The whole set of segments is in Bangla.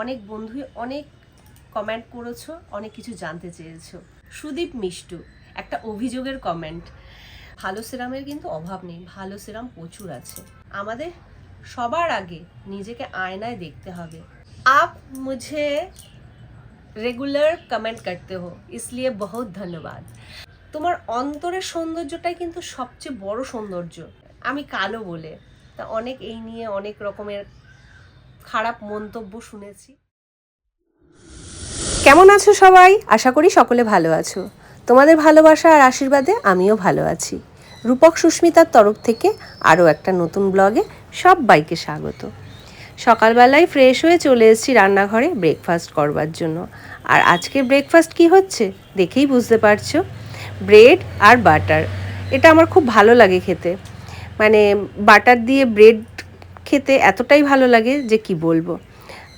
অনেক বন্ধুই অনেক কমেন্ট করেছ, অনেক কিছু জানতে চেয়েছো। সুদীপ মিষ্টু, একটা অভিযোগের কমেন্ট ভালো সিরামের কিন্তু অভাব নেই, ভালো সিরাম প্রচুর আছে। আমাদের সবার আগে নিজেকে আয়নায় দেখতে হবে। আপ মুঝে রেগুলার কমেন্ট করতে হো, ইসলিয়ে বহুত ধন্যবাদ। তোমার অন্তরের সৌন্দর্যটাই কিন্তু সবচেয়ে বড় সৌন্দর্য। আমি কালো বলে, তা অনেক এই নিয়ে অনেক রকমের খারাপ মন্তব্য শুনেছি। কেমন আছো সবাই? আশা করি সকলে ভালো আছো। তোমাদের ভালোবাসা আর আশীর্বাদে আমিও ভালো আছি। রূপক সুস্মিতার তরফ থেকে আরও একটা নতুন ব্লগে সবাইকে স্বাগত। সকালবেলায় ফ্রেশ হয়ে চলে এসেছি রান্নাঘরে ব্রেকফাস্ট করবার জন্য। আর আজকে ব্রেকফাস্ট কি হচ্ছে দেখেই বুঝতে পারছ? ব্রেড আর বাটার এটা আমার খুব ভালো লাগে খেতে। মানে বাটার দিয়ে ব্রেড খেতে এতটাই ভালো লাগে যে কি বলব।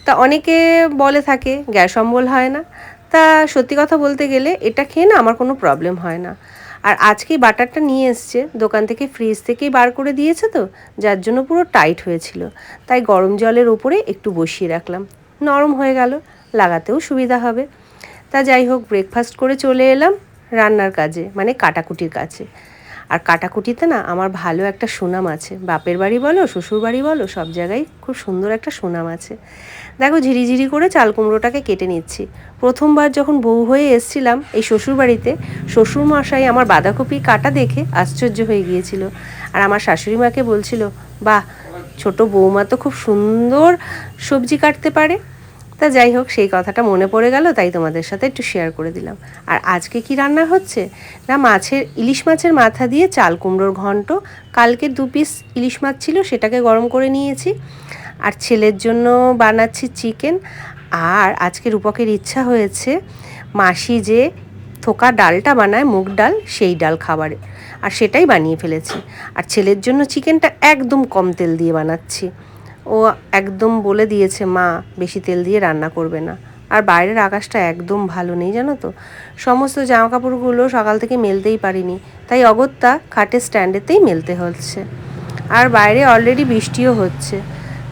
তা অনেকে বলে থাকে, গ্যাস অম্বল হয় না। তা সত্যি কথা বলতে গেলে এটা খেয়ে না আমার কোনো প্রবলেম হয় না। আর আজকেই বাটারটা নিয়ে এসছে, দোকান থেকে ফ্রিজ থেকেই বার করে দিয়েছে তো, যার জন্য পুরো টাইট হয়েছিল। তাই গরম জলের ওপরে একটু বসিয়ে রাখলাম। নরম হয়ে গেল, লাগাতেও সুবিধা হবে। তা যাই হোক ব্রেকফাস্ট করে চলে এলাম রান্নার কাজে মানে কাটাকুটির কাছে আর কাটাকুটিতে না আমার ভালো একটা সুনাম আছে। বাপের বাড়ি বলো, শ্বশুর বাড়ি বলো, সব জায়গায় খুব সুন্দর একটা সুনাম আছে। দেখো ঝিরিঝিরি করে চাল কুমড়োটাকে কেটে নিচ্ছি। প্রথমবার যখন বউ হয়ে এসছিলাম এই শ্বশুর বাড়িতে, শ্বশুর মশাই আমার বাঁধাকপি কাটা দেখে আশ্চর্য হয়ে গিয়েছিল। আর আমার শাশুড়ি মাকে বলছিল, বাহ, ছোট বৌমা তো খুব সুন্দর সবজি কাটতে পারে। তা যাই হোক, সেই কথাটা মনে পড়ে গেল, তাই তোমাদের সাথে একটু শেয়ার করে দিলাম। আর আজকে কি রান্না হচ্ছে? না, মাছের, ইলিশ মাছের মাথা দিয়ে চাল কুমড়োর ঘন্ট। কালকে দু পিস ইলিশ মাছ ছিল, সেটাকে গরম করে নিয়েছি। আর ছেলের জন্য বানাচ্ছি চিকেন আর আজকে রূপকের ইচ্ছা হয়েছে মাসি যে থোকা ডালটা বানায়, মুগ ডাল, সেই ডাল খাবারে। আর সেটাই বানিয়ে ফেলেছি। আর ছেলের জন্য চিকেনটা একদম কম তেল দিয়ে বানাচ্ছি। ও একদম বলে দিয়েছে, মা, বেশি তেল দিয়ে রান্না করবে না। আর বাইরের আকাশটা একদম ভালো নেই, জানো তো? সমস্ত জামা কাপড়গুলো সকাল থেকে মেলতেই পারিনি, তাই অগত্যা খাটের স্ট্যান্ডেতেই মেলতে হচ্ছে। আর বাইরে অলরেডি বৃষ্টিও হচ্ছে।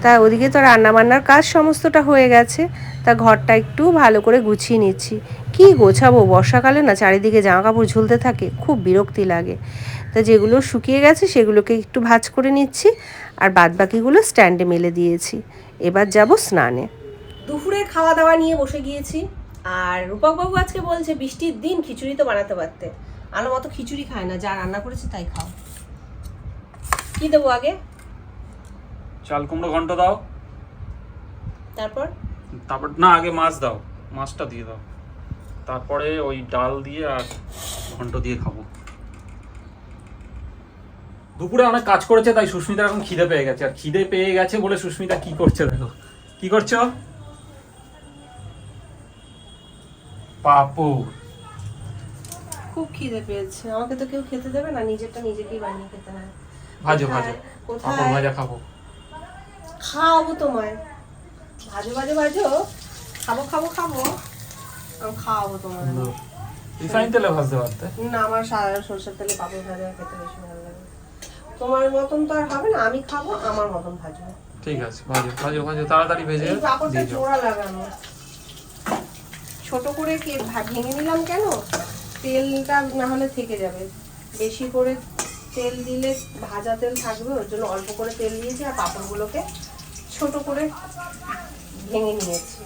তা ওদিকে তো রান্নাবান্নার কাজ সমস্তটা হয়ে গেছে, তা ঘরটা একটু ভালো করে গুছিয়ে নিচ্ছি। কি গোছাবো? বর্ষাকালে না চারিদিকে জামা কাপড় ঝুলতে থাকে, খুব বিরক্তি লাগে। তা যেগুলো শুকিয়ে গেছে সেগুলোকে একটু ভাজ করে নিচ্ছি আর বাদ বাকিগুলো স্ট্যান্ডে মেলে দিয়েছি। এবার যাব স্নানে। দুপুরে খাওয়া দাওয়া নিয়ে বসে গিয়েছি। আর রূপকবাবু আজকে বলছে বৃষ্টির দিন খিচুড়ি তো বানাতে পারতে। আলো মতো খিচুড়ি খায় না যা রান্না করেছে তাই খাও। কি দেবো আগে? চাল কুমড়ো ঘন্ট দাও। তারপর? তারপর না আগে মাছ দাও। মাছটা দিয়ে দাও। তারপরে ওই ডাল দিয়ে আর ঘন্ট দিয়ে খাব। দুপুরে অনেক কাজ করেছে তাই সুস্মিতা এখন খিদে পেয়ে গেছে। আর খিদে পেয়ে গেছে বলে সুস্মিতা কি করছে দেখো? কি করছ? পাপু। খুব খিদে পেয়েছে। আমাকে তো কেউ খেতে দেবে না নিজেরটা নিজেকেই বানিয়ে খেতে হয়। ভাজো ভাজো? পাপড় ভাজা খাব। খাওয়াবো তোমায়। ভাজো ভাজো ভাজো। খাব খাব খাব। আমি খাওয়াবো তোমার রিফাইন তেলে ভাজতে পারতে। না আমার সাদা সরষের তেলে পাপড় ভাজা খেতে বেশি ভালো লাগে। তোমার মতন তো আর হবে না আমি খাব আমার মতন ভাজবো। ঠিক আছে ভাজো ভাজো ভাজো তাড়াতাড়ি ভেজে এই পাপড়টা জোড়া লাগানো। ছোট করে কি ভেঙে নিলাম কেন? তেলটা না হলে থেকে যাবে। বেশি করে তেল দিলে ভাজা তেল থাকবে ওর জন্য অল্প করে তেল দিয়েছি আর পাঁপড়গুলোকে ছোট করে ভেঙে নিয়েছি।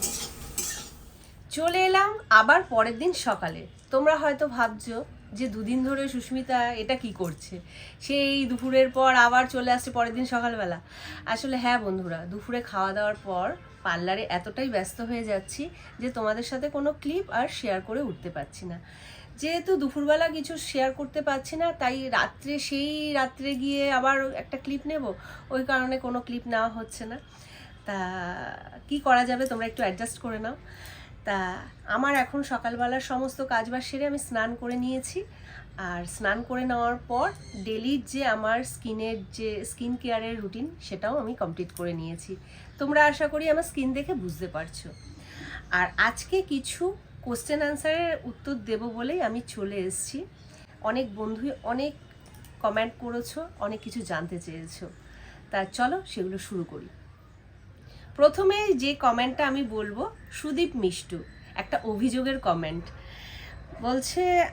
চলে এলাম আবার পরের দিন সকালে। তোমরা হয়তো ভাবছ যে দুদিন ধরে সুস্মিতা এটা কি করছে? সেই দুপুরের পর আবার চলে আসছে পরের দিন সকালবেলা। আসলে হ্যাঁ বন্ধুরা, দুপুরে খাওয়া দাওয়ার পর পার্লারে এতটাই ব্যস্ত হয়ে যাচ্ছি যে তোমাদের সাথে কোনো ক্লিপ আর শেয়ার করে উঠতে পারছি না। যেহেতু দুপুরবেলা কিছু শেয়ার করতে পারছি না, তাই রাত্রে, সেই রাত্রে গিয়ে আবার একটা ক্লিপ নেব। ওই কারণে কোনো ক্লিপ নেওয়া হচ্ছে না। তা কি করা যাবে তোমরা একটু অ্যাডজাস্ট করে নাও। তা আমার এখন সকালবেলার সমস্ত কাজবাজ সেরে আমি স্নান করে নিয়েছি। আর স্নান করে নেওয়ার পর ডেলির যে আমার স্কিনের যে স্কিন কেয়ারের রুটিন সেটাও আমি কমপ্লিট করে নিয়েছি। তোমরা আশা করি আমার স্কিন দেখে বুঝতে পারছ। আর আজকে কিছু কোশ্চেন অ্যান্সারের উত্তর দেব বলেই আমি চলে এসেছি। অনেক বন্ধুই অনেক কমেন্ট করেছ, অনেক কিছু জানতে চেয়েছো। তা চলো সেগুলো শুরু করি। প্রথমে যে কমেন্টটা আমি বলব, সুদীপ মিষ্টু, একটা অভিযোগের কমেন্ট। বলছে,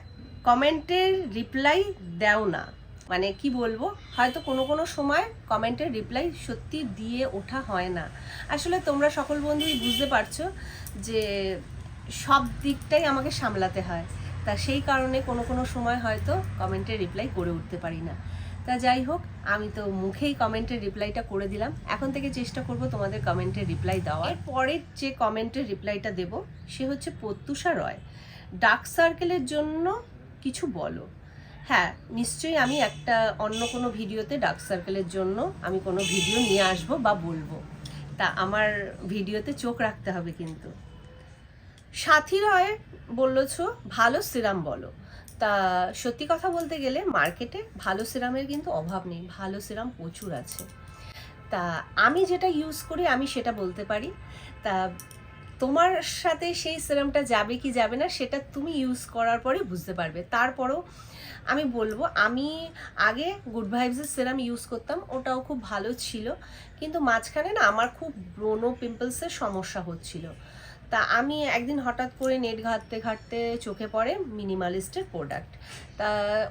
কমেন্টের রিপ্লাই দাও না। মানে কি বলব, হয়তো কোনো কোনো সময় কমেন্টের রিপ্লাই সত্যি দিয়ে ওঠা হয় না। আসলে তোমরা সকল বন্ধুই বুঝতে পারছ যে সব দিকটাই আমাকে সামলাতে হয়। তা সেই কারণে কোনো কোনো সময় হয়তো কমেন্টের রিপ্লাই করে উঠতে পারি না। তা যাই হোক, আমি তো মুখেই কমেন্টের রিপ্লাইটা করে দিলাম। এখন থেকে চেষ্টা করব তোমাদের কমেন্টের রিপ্লাই দেওয়ার। পরের যে কমেন্টের রিপ্লাইটা দেব, সে হচ্ছে প্রত্যুষা রয়। ডার্ক সার্কেলের জন্য কিছু বলো। হ্যাঁ নিশ্চয়ই আমি একটা অন্য কোনো ভিডিওতে ডার্ক সার্কেলের জন্য আমি কোনো ভিডিও নিয়ে আসব বা বলব। তা আমার ভিডিওতে চোখ রাখতে হবে কিন্তু। সাথী রয় বললেছ ভালো সিরাম বলো। তা সত্যি কথা বলতে গেলে মার্কেটে ভালো সিরামের কিন্তু অভাব নেই, ভালো সিরাম প্রচুর আছে। তা আমি যেটা ইউজ করি, আমি সেটা বলতে পারি। তা তোমার সাথে সেই সিরামটা যাবে কি যাবে না, সেটা তুমি ইউজ করার পরে বুঝতে পারবে। তারপরও আমি বলব, আমি আগে গুড ভাইবসের সিরাম ইউজ করতাম, ওটাও খুব ভালো ছিল। কিন্তু মাঝখানে না আমার খুব ব্রোনো পিম্পলসের সমস্যা হচ্ছিল। তা আমি একদিন হঠাৎ করে নেট ঘাঁটতে ঘাঁটতে চোখে পড়ে মিনিমালিস্টের প্রোডাক্ট তা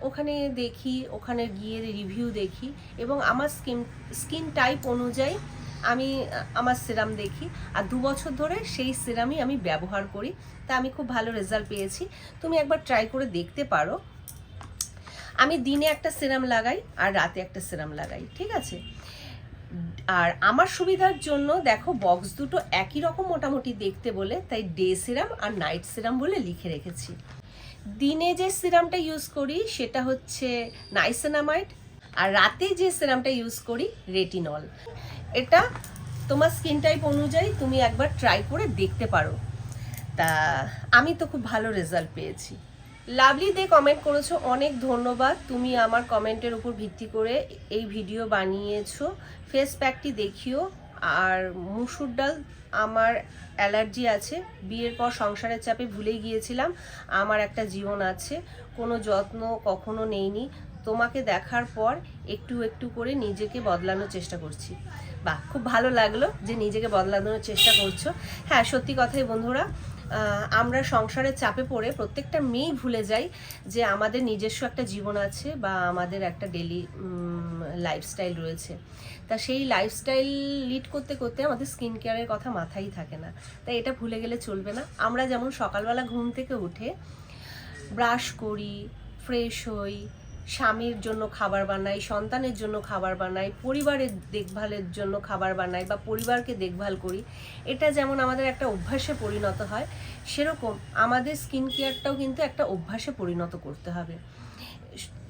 ওখানে দেখি, ওখানে গিয়ে রিভিউ দেখি এবং আমার স্কিন স্কিন টাইপ অনুযায়ী আমি, আমার সিরাম দেখি। আর দু বছর ধরে সেই সিরামই আমি ব্যবহার করি। তা আমি খুব ভালো রেজাল্ট পেয়েছি। তুমি একবার ট্রাই করে দেখতে পারো। আমি দিনে একটা সিরাম লাগাই আর রাতে একটা সিরাম লাগাই, ঠিক আছে? আর আমার সুবিধার জন্য দেখো বক্স দুটো একই রকম মোটামুটি দেখতে বলে, তাই ডে সিরাম আর নাইট সিরাম বলে লিখে রেখেছি। দিনে যে সিরামটা ইউজ করি সেটা হচ্ছে নাইসেনামাইড আর রাতে যে সিরামটা ইউজ করি রেটিনল এটা তোমার স্কিন টাইপ অনুযায়ী তুমি একবার ট্রাই করে দেখতে পারো। তা আমি তো খুব ভালো রেজাল্ট পেয়েছি। লাভলি দে কমেন্ট করেছ, অনেক ধন্যবাদ। তুমি আমার কমেন্টের উপর ভিত্তি করে এই ভিডিও বানিয়েছো। ফেস প্যাকটি দেখিও। আর মুসুর ডাল, আমার অ্যালার্জি আছে। বিয়ের পর সংসারের চাপে ভুলেই গিয়েছিলাম। আমার একটা জীবন আছে। কোনো যত্ন কখনো নেইনি। তোমাকে দেখার পর একটু একটু করে নিজেকে বদলানোর চেষ্টা করছি। বাহ, খুব ভালো লাগল যে নিজেকে বদলানোর চেষ্টা করছ। হ্যাঁ সত্যি কথাই বন্ধুরা আমরা সংসারের চাপে পড়ে প্রত্যেকটা মেয়েই ভুলে যাই যে আমাদের নিজস্ব একটা জীবন আছে বা আমাদের একটা ডেলি লাইফস্টাইল রয়েছে। তা সেই লাইফস্টাইল লিড করতে করতে আমাদের স্কিন কেয়ারের কথা মাথায় থাকে না। তাই এটা ভুলে গেলে চলবে না। আমরা যেমন সকালবেলা ঘুম থেকে উঠে ব্রাশ করি ফ্রেশ হই স্বামীর জন্য খাবার বানাই, সন্তানের জন্য খাবার বানাই, পরিবারের দেখভালের জন্য খাবার বানাই বা পরিবারকে দেখভাল করি, এটা যেমন আমাদের একটা অভ্যাসে পরিণত হয়, সেরকম আমাদের স্কিন কেয়ারটাও কিন্তু একটা অভ্যাসে পরিণত করতে হবে।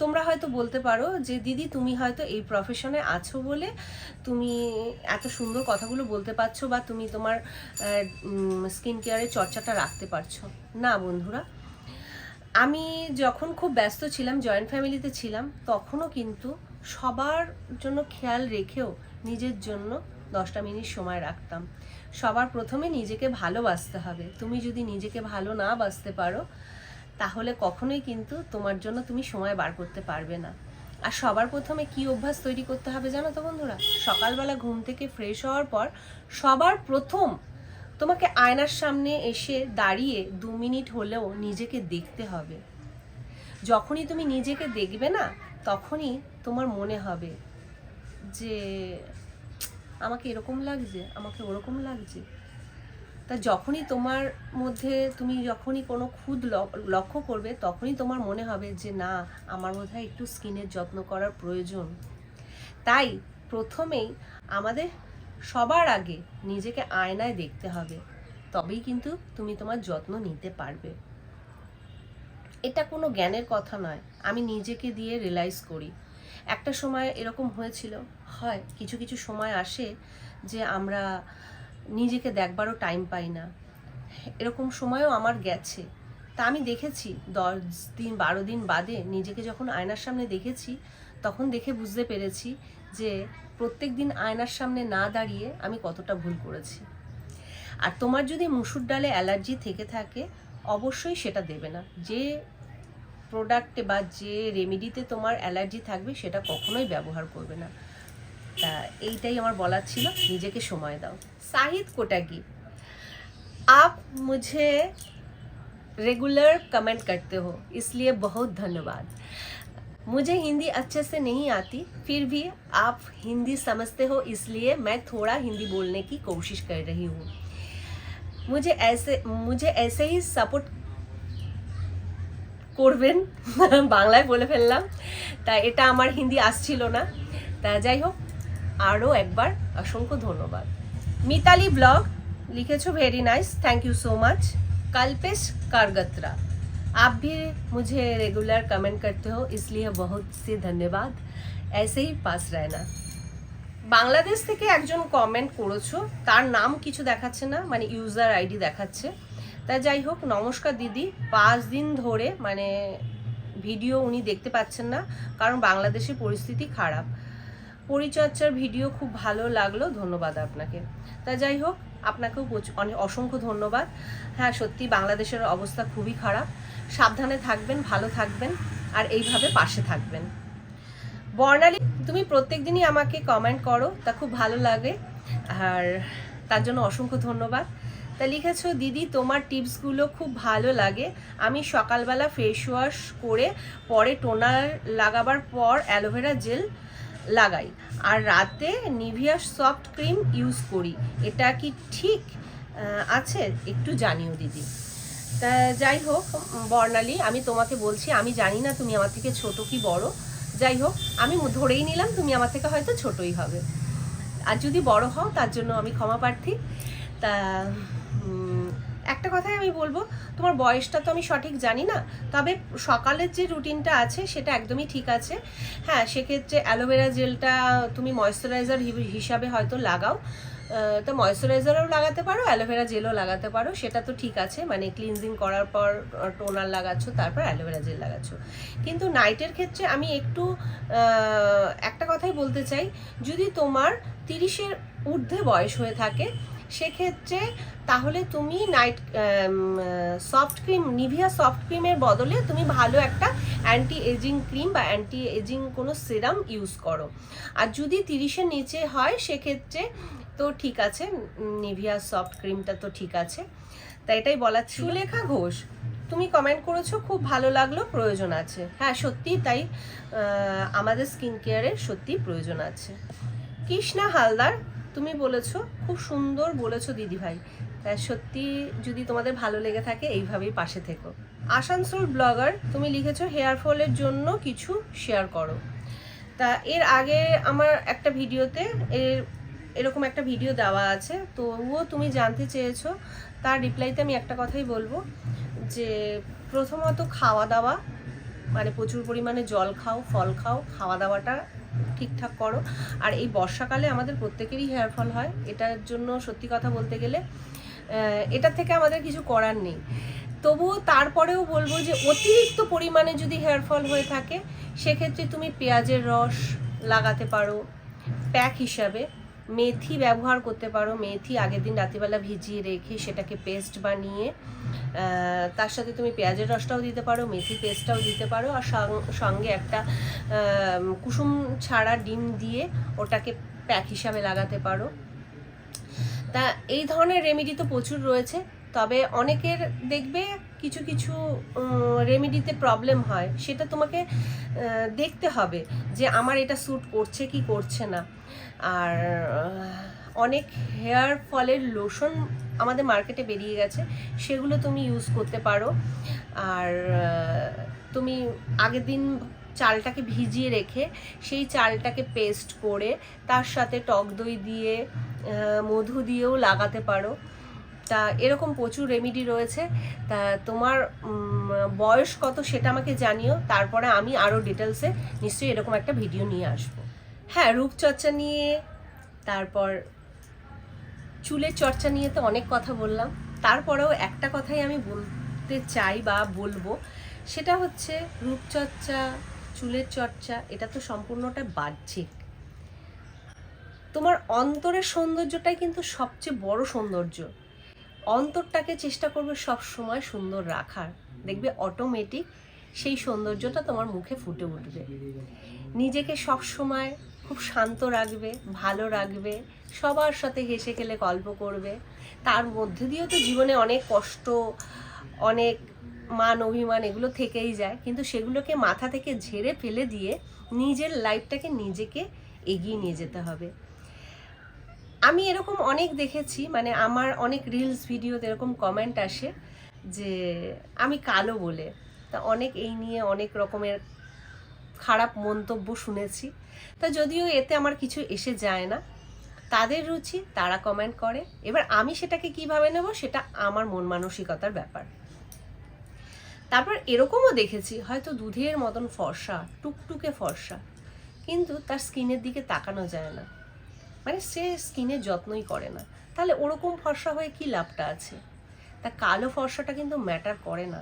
তোমরা হয়তো বলতে পারো যে, দিদি, তুমি হয়তো এই প্রফেশনে আছো বলে তুমি এত সুন্দর কথাগুলো বলতে পারছ বা তুমি তোমার স্কিন কেয়ারের চর্চাটা রাখতে পারছ। না, বন্ধুরা আমি যখন খুব ব্যস্ত ছিলাম জয়েন্ট ফ্যামিলিতে ছিলাম, তখনও কিন্তু সবার জন্য খেয়াল রেখেও নিজের জন্য দশটা মিনিট সময় রাখতাম। সবার প্রথমে নিজেকে ভালোবাসতে হবে। তুমি যদি নিজেকে ভালো না বাসতে পারো, তাহলে কখনোই কিন্তু তোমার জন্য তুমি সময় বার করতে পারবে না। আর সবার প্রথমে কি অভ্যাস তৈরি করতে হবে জানো তো বন্ধুরা? সকালবেলা ঘুম থেকে ফ্রেশ হওয়ার পর সবার প্রথম তোমাকে আয়নার সামনে এসে দাঁড়িয়ে দু মিনিট হলেও নিজেকে দেখতে হবে। যখনই তুমি নিজেকে দেখবে না, তখনই তোমার মনে হবে যে, আমাকে এরকম লাগছে, আমাকে ওরকম লাগছে। তা যখনই তোমার মধ্যে, তুমি যখনই কোনো খুদ লক্ষ্য করবে, তখনই তোমার মনে হবে যে, না, আমার বোধহয় একটু স্কিনের যত্ন করার প্রয়োজন। তাই প্রথমেই আমাদের সবার আগে নিজেকে আয়নায় দেখতে হবে, তবেই কিন্তু তুমি তোমার যত্ন নিতে পারবে। এটা কোনো জ্ঞানের কথা নয়, আমি নিজেকে দিয়ে রিয়েলাইজ করি। একটা সময় এরকম হয়েছিল, হয় কিছু কিছু সময় আসে যে আমরা নিজেকে দেখবারও টাইম পাই না। এরকম সময়ও আমার গেছে। তা আমি দেখেছি, দশ দিন, বারো দিন বাদে নিজেকে যখন আয়নার সামনে দেখেছি, তখন দেখে বুঝতে পেরেছি যে প্রত্যেক দিন আয়নার সামনে না দাঁড়িয়ে আমি কতটা ভুল করেছি আর তোমার যদি মুসুর ডালে অ্যালার্জি থেকে থাকে অবশ্যই সেটা দেবে না যে প্রোডাক্টে বা যে রেমেডিতে তোমার অ্যালার্জি থাকবে সেটা কখনোই ব্যবহার করবে না তা এইটাই আমার বলার ছিল নিজেকে সময় দাও সাহিদ কোটাকি आप मुझे रेगुलर कमेंट करते हो इसलिए बहुत धन्यवाद मुझे हिंदी अच्छे से नहीं आती फिर भी आप हिंदी समझते हो इसलिए मैं थोड़ा हिंदी बोलने की कोशिश कर रही हूँ मुझे ऐसे मुझे ऐसे ही সাপোর্ট করবেন বাংলায় বলে ফেললাম তা এটা আমার হিন্দি আসছিল না তা যাই হোক আরও একবার অসংখ্য ধন্যবাদ মিতালি ব্লগ লিখেছো very nice thank you so much Kalpesh Kargatra आप भी मुझे रेगुलर कमेंट करते हो इसलिए बहुत सी धन्यवाद ऐसे ही पास रहना বাংলাদেশ থেকে একজন কমেন্ট করেছো তার নাম কিছু দেখাচ্ছে না মানে ইউজার আইডি দেখাচ্ছে তা যাই হোক নমস্কার দিদি পাঁচ দিন ধরে মানে ভিডিও উনি দেখতে পাচ্ছেন না কারণ বাংলাদেশের পরিস্থিতি খারাপ পরিচর্যার ভিডিও খুব ভালো লাগলো ধন্যবাদ আপনাকে তা যাই হোক আপনাকেও অনেক অসংখ্য ধন্যবাদ। হ্যাঁ সত্যি বাংলাদেশের অবস্থা খুবই খারাপ। সাবধানে থাকবেন, ভালো থাকবেন, আর এইভাবে পাশে থাকবেন। বর্ণালী, তুমি প্রত্যেক দিনই আমাকে কমেন্ট করো, তা খুব ভালো লাগে। আর তার জন্য অসংখ্য ধন্যবাদ। তা লিখেছো, দিদি, তোমার টিপসগুলো খুব ভালো লাগে। আমি সকালবেলা ফেস ওয়াশ করে পরে টোনার লাগাবার পর অ্যালোভেরা জেল লাগাই। আর রাতে নিভিয়া সফট ক্রিম ইউজ করি। এটা কি ঠিক? আছে, একটু জানিও দিদি। তা যাই হোক, বর্ণালী, আমি তোমাকে বলছি, আমি জানি না তুমি আমার থেকে ছোট কি বড়। যাই হোক, আমি ধরেই নিলাম, তুমি আমার থেকে হয়তো ছোটই হবে। আর যদি বড় হও, তার জন্য আমি ক্ষমা প্রার্থী। তা একটা কথাই আমি বলব, তোমার বয়সটা তো আমি সঠিক জানি না, তবে সকালের যে রুটিনটা আছে সেটা একদমই ঠিক আছে। হ্যাঁ সেক্ষেত্রে অ্যালোভেরা জেলটা তুমি ময়শ্চারাইজার হিসাবে হয়তো লাগাও। তো ময়শ্চারাইজারও লাগাতে পারো, অ্যালোভেরা জেলও লাগাতে পারো, সেটা তো ঠিক আছে মানে ক্লিনজিং করার পর টোনার লাগাচ্ছ, তারপর অ্যালোভেরা জেল লাগাচ্ছ। কিন্তু নাইটের ক্ষেত্রে আমি একটু একটা কথাই বলতে চাই, যদি তোমার তিরিশের ঊর্ধ্বে বয়স হয়ে থাকে সেক্ষেত্রে তাহলে তুমি night soft cream Nivea soft ক্রিমের বদলে তুমি ভালো একটা অ্যান্টি এজিং ক্রিম বা অ্যান্টি এজিং কোনো সিরাম ইউজ করো। আর যদি তিরিশের নিচে হয় সেক্ষেত্রে তো ঠিক আছে নিভিয়া সফট ক্রিমটা তো ঠিক আছে। তাই এটাই ছিল। সুলেখা ঘোষ তুমি কমেন্ট করেছ খুব ভালো লাগল প্রয়োজন আছে। হ্যাঁ সত্যি তাই আমাদের স্কিন কেয়ারের সত্যি প্রয়োজন আছে। কৃষ্ণা হালদার তুমি বলেছ, খুব সুন্দর বলেছ দিদিভাই। তা সত্যি যদি তোমাদের ভালো লেগে থাকে, এইভাবেই পাশে থেকো। আসানসোল ব্লগার, তুমি লিখেছো, হেয়ার ফলের জন্য কিছু শেয়ার করো। তা এর আগে আমার একটা ভিডিওতে, এর, এরকম একটা ভিডিও দেওয়া আছে তবুও তুমি জানতে চেয়েছো, তার রিপ্লাইতে আমি একটা কথাই বলব যে প্রথমত খাওয়া দাওয়া মানে প্রচুর পরিমাণে জল খাও, ফল খাও খাওয়া দাওয়াটা ঠিকঠাক করো। আর এই বর্ষাকালে আমাদের প্রত্যেকেরই হেয়ার ফল হয়। এটার জন্য সত্যি কথা বলতে গেলে এটার থেকে আমাদের কিছু করার নেই। তবুও তারপরেও বলব যে অতিরিক্ত পরিমাণে যদি হেয়ার ফল হয়ে থাকে, সেক্ষেত্রে তুমি পেঁয়াজের রস লাগাতে পারো। প্যাক হিসাবে। মেথি ব্যবহার করতে পারো। মেথি আগের দিন রাতিবেলা ভিজিয়ে রেখে সেটাকে পেস্ট বানিয়ে তার সাথে তুমি পেঁয়াজের রসটাও দিতে পারো, মেথি পেস্টটাও দিতে পারো আর সঙ্গে একটা কুসুম ছাড়া ডিম দিয়ে ওটাকে প্যাক হিসাবে লাগাতে পারো। তা এই ধরনের রেমেডি তো প্রচুর রয়েছে। তবে অনেকের দেখবে কিছু কিছু রেমেডিতে প্রবলেম হয়। সেটা তোমাকে দেখতে হবে যে আমার এটা স্যুট করছে কি করছে না। আর অনেক হেয়ার ফলের লোশন আমাদের মার্কেটে বেরিয়ে গেছে, সেগুলো তুমি ইউজ করতে পারো। আর তুমি আগের দিন চালটাকে ভিজিয়ে রেখে সেই চালটাকে পেস্ট করে তার সাথে টক দই দিয়ে মধু দিয়েও লাগাতে পারো। তা এরকম প্রচুর রেমিডি রয়েছে। তা তোমার বয়স কত সেটা আমাকে জানিও, তারপরে আমি আরও ডিটেলসে নিশ্চয়ই এরকম একটা ভিডিও নিয়ে আসব। হ্যাঁ রূপচর্চা নিয়ে, তারপর চুলের চর্চা নিয়ে তো অনেক কথা বললাম। তারপরেও একটা কথাই আমি বলতে চাই বা বলব, সেটা হচ্ছে রূপচর্চা, চুলের চর্চা, এটা তো সম্পূর্ণটা বাহ্যিক। তোমার অন্তরের সৌন্দর্যটাই কিন্তু সবচেয়ে বড় সৌন্দর্য। অন্তরটাকে চেষ্টা করবে সব সময় সুন্দর রাখার। দেখবে অটোমেটিক সেই সৌন্দর্যটা তোমার মুখে ফুটে উঠবে। নিজেকে সব সময় খুব শান্ত রাখবে, ভালো রাখবে, সবার সাথে হেসে খেলে গল্প করবে। তার মধ্যে দিয়েও তো জীবনে অনেক কষ্ট, অনেক মান, অভিমান এগুলো থেকেই যায়। কিন্তু সেগুলোকে মাথা থেকে ঝেড়ে ফেলে দিয়ে নিজের লাইফটাকে নিজেকে এগিয়ে নিয়ে যেতে হবে। আমি এরকম অনেক দেখেছি মানে আমার অনেক রিলস ভিডিওতে এরকম কমেন্ট আসে যে আমি কালো বলে। তা অনেক এই নিয়ে অনেক রকমের খারাপ মন্তব্য শুনেছি। তা যদিও এতে আমার কিছু এসে যায় না। তাদের রুচি, তারা কমেন্ট করে। এবার আমি সেটাকে কীভাবে নেব, সেটা আমার মন মানসিকতার ব্যাপার। তারপর এরকমও দেখেছি, হয়তো দুধের মতন ফর্সা, টুকটুকে ফর্সা, কিন্তু তার স্কিনের দিকে তাকানো যায় না। মানে সে স্কিনের যত্নই করে না। তাহলে ওরকম ফর্সা হয়ে কি লাভটা আছে? তা কালো ফর্সাটা কিন্তু ম্যাটার করে না।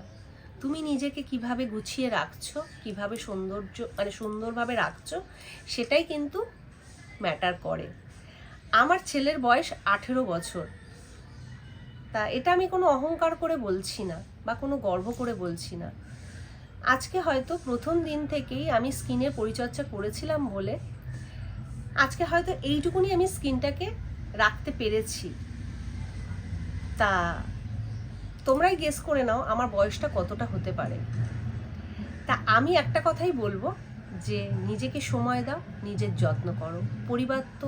তুমি নিজেকে কীভাবে গুছিয়ে রাখছো, কীভাবে সৌন্দর্য মানে সুন্দরভাবে রাখছো, সেটাই কিন্তু ম্যাটার করে। আমার ছেলের বয়স আঠেরো বছর। তা এটা আমি কোনো অহংকার করে বলছি না বা কোনো গর্ব করে বলছি না। আজকে হয়তো প্রথম দিন থেকেই আমি স্কিনের পরিচর্যা করেছিলাম বলে আজকে হয়তো এইটুকুনি আমি স্কিনটাকে রাখতে পেরেছি। তা তোমরাই গেস করে নাও আমার বয়সটা কতটা হতে পারে। তা আমি একটা কথাই বলব যে নিজেকে সময় দাও, নিজের যত্ন করো। পরিবার তো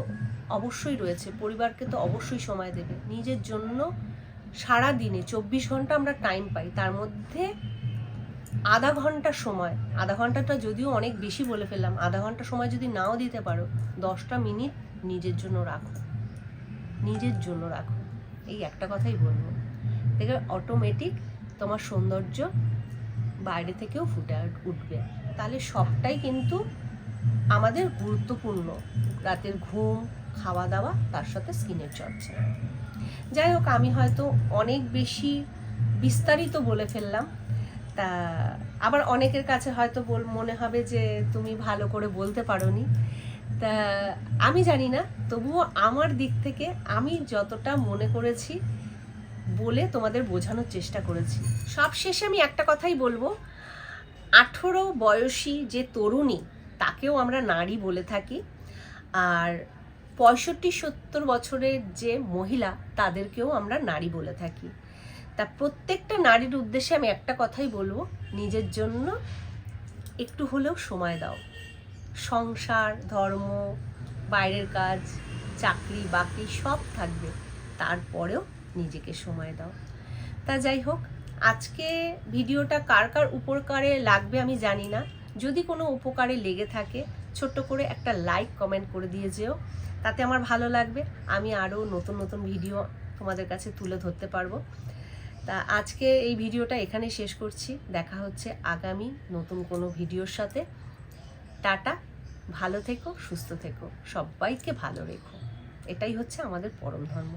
অবশ্যই রয়েছে, পরিবারকে তো অবশ্যই সময় দেবে। নিজের জন্য সারা দিনে চব্বিশ ঘণ্টা আমরা টাইম পাই, তার মধ্যে আধা ঘণ্টা সময়, আধা ঘন্টাটা যদিও অনেক বেশি বলে ফেললাম, আধা ঘণ্টা সময় যদি নাও দিতে পারো, দশটা মিনিট নিজের জন্য রাখো। নিজের জন্য রাখো। এই একটা কথাই বলব। দেখে অটোমেটিক তোমার সৌন্দর্য বাইরে থেকেও ফুটে উঠবে। তাহলে সবটাই কিন্তু আমাদের গুরুত্বপূর্ণ। রাতের ঘুম খাওয়া দাওয়া তার সাথে স্কিনের চর্চা। যাই হোক, আমি হয়তো অনেক বেশি বিস্তারিত বলে ফেললাম। তা, আবার অনেকের কাছে হয়তো বল, মনে হবে যে তুমি ভালো করে বলতে পারোনি। তা, আমি জানি না, তবুও আমার দিক থেকে আমি যতটা মনে করেছি বলে তোমাদের বোঝানোর চেষ্টা করেছি। সব শেষে আমি একটা কথাই বলব, আঠেরো বয়সী যে তরুণী, তাকেও আমরা নারী বলে থাকি। আর পঁয়ষট্টি সত্তর বছরের যে মহিলা, তাদেরকেও আমরা নারী বলে থাকি। তা প্রত্যেকটা নারীর উদ্দেশ্যে আমি একটা কথাই বলব, নিজের জন্য একটু হলেও সময় দাও। সংসার, ধর্ম, বাইরের কাজ, চাকরি, বাকরি সব থাকবে, তারপরেও নিজেকে সময় দাও। তা যাই হোক, আজকে ভিডিওটা কার কার উপকারে লাগবে আমি জানি না। যদি কোনো উপকারে লেগে থাকে, ছোট্ট করে একটা লাইক, কমেন্ট করে দিয়ে যেও। তাতে আমার ভালো লাগবে, আমি আরও নতুন নতুন ভিডিও তোমাদের কাছে তুলে ধরতে পারব। তা আজকে এই ভিডিওটা এখানে শেষ করছি। দেখা হচ্ছে আগামী নতুন কোনো ভিডিওর সাথে। টাটা, ভালো থেকো, সুস্থ থেকো, সবাইকে ভালো রেখো। এটাই হচ্ছে আমাদের পরম ধর্ম।